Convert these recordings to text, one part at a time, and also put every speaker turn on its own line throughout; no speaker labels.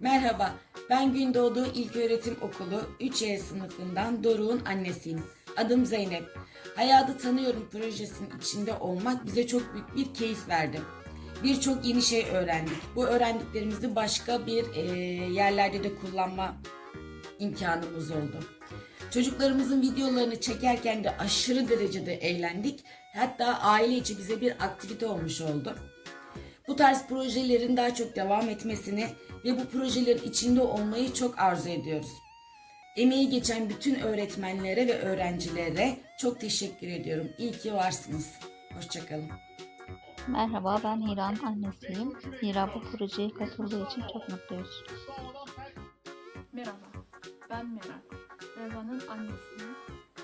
Merhaba, ben Gündoğdu İlköğretim Okulu 3E sınıfından Doruk'un annesiyim. Adım Zeynep. Hayatı Tanıyorum projesinin içinde olmak bize çok büyük bir keyif verdi. Birçok yeni şey öğrendik. Bu öğrendiklerimizi başka bir e, yerlerde de kullanma imkanımız oldu. Çocuklarımızın videolarını çekerken de aşırı derecede eğlendik. Hatta aile içi bize bir aktivite olmuş oldu. Bu tarz projelerin daha çok devam etmesini ve bu projelerin içinde olmayı çok arzu ediyoruz. Emeği geçen bütün öğretmenlere ve öğrencilere çok teşekkür ediyorum. İyi ki varsınız. Hoşçakalın.
Merhaba ben Hira'nın annesiyim. Hira bu projeye katıldığı için çok mutluyuz.
Merhaba, ben Meral. Reva'nın annesiyim.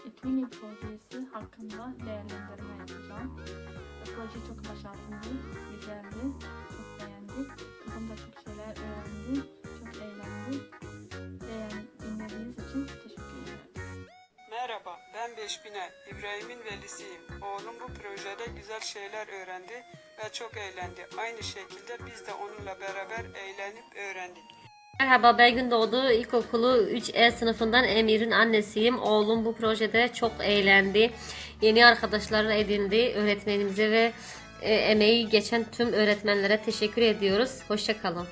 Etwini projesi hakkında değerlendirme yapacağım. E, Proje çok başarılı, güzeldi, çok beğendik. Kızım da çok şeyler öğrendi, çok eğlendi. Beğen, dinlediğiniz için teşekkür ederim.
Merhaba, ben Beşbine, İbrahim'in velisiyim. Oğlum bu projede güzel şeyler öğrendi ve çok eğlendi. Aynı şekilde biz de onunla beraber eğlenip öğrendik.
Merhaba ben Gündoğdu İlkokulu 3E sınıfından Emir'in annesiyim. Oğlum bu projede çok eğlendi. Yeni arkadaşlar edindi. Öğretmenimize ve e, emeği geçen tüm öğretmenlere teşekkür ediyoruz. Hoşçakalın.